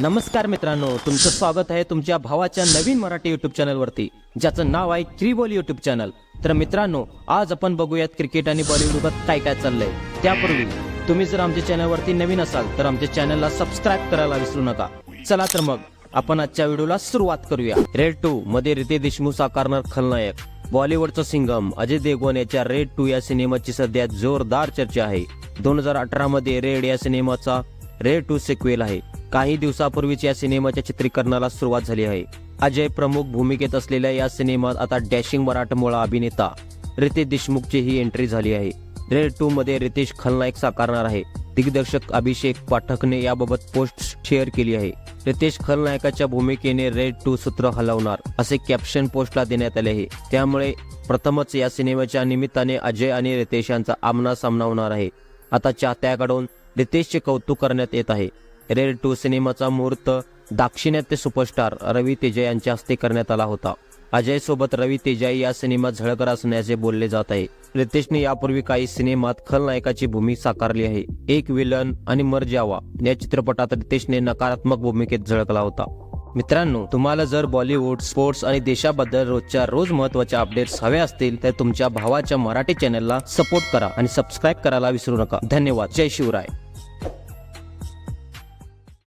नमस्कार मित्रांनो तुमचं स्वागत आहे तुमच्या भावाच्या नवीन मराठी युट्यूब चॅनलवरती ज्याचं नाव आहे त्रिबोल युट्यूब चॅनल तर मित्रांनो आज आपण बघूयात क्रिकेट आणि बॉलिवूडवर काय काय चाललंय. त्यापूर्वी तुम्ही जर आमच्या चॅनलवरती नवीन असाल तर आमच्या चॅनलला सबस्क्राईब करायला विसरू नका. चला तर मग आपण आजच्या व्हिडिओला सुरुवात करूया. रेड टू मध्ये रिते देशमुख साकारणार खलनायक. बॉलिवूडचा सिंगम अजय देवगण याच्या रेड टू या सिनेमाची सध्या जोरदार चर्चा आहे. दोन हजार अठरा मध्ये रेड या सिनेमाचा रेड टू सिक्वेल आहे. काही दिवसापूर्वीच या सिनेमाच्या चित्रीकरणाला सुरुवात झाली आहे. अजय प्रमुख भूमिकेत असलेल्या या सिनेमात आता डॅशिंग मराठमोळा अभिनेता रितेश देशमुखची ही एंट्री झाली आहे. रेड टू मध्ये रितेश खलनायक साकारणार आहे. दिग्दर्शक अभिषेक पाठकने याबाबत पोस्ट शेअर केली आहे. रितेश खलनायकाच्या भूमिकेने रेड टू सूत्र हलवणार असे कॅप्शन पोस्टला देण्यात आले आहे. त्यामुळे प्रथमच या सिनेमाच्या निमित्ताने अजय आणि रितेश यांचा आमना सामना होणार आहे. आता चाहत्याकडून रितेशचे कौतुक करण्यात येत आहे. रेड टू सिनेमाचा मुहूर्त दाक्षिणात्य सुपरस्टार रवी तेजा यांच्या हस्ते करण्यात आला होता. अजय सोबत रवी तेजाई या सिनेमात झळकर असण्याचे बोलले जात आहे. रितेशने यापूर्वी काही सिनेमात खलनायकाची भूमी साकारली आहे. एक विलन आणि मर जावा या चित्रपटात रितेशने नकारात्मक भूमिकेत झळकला होता. मित्रांनो तुम्हाला जर बॉलिवूड स्पोर्ट्स आणि देशाबद्दल रोजच्या रोज महत्त्वाच्या अपडेट्स हवे असतील तर तुमच्या भावाच्या मराठी चॅनलला सपोर्ट करा आणि सबस्क्राईब करायला विसरू नका. धन्यवाद. जय शिवराय.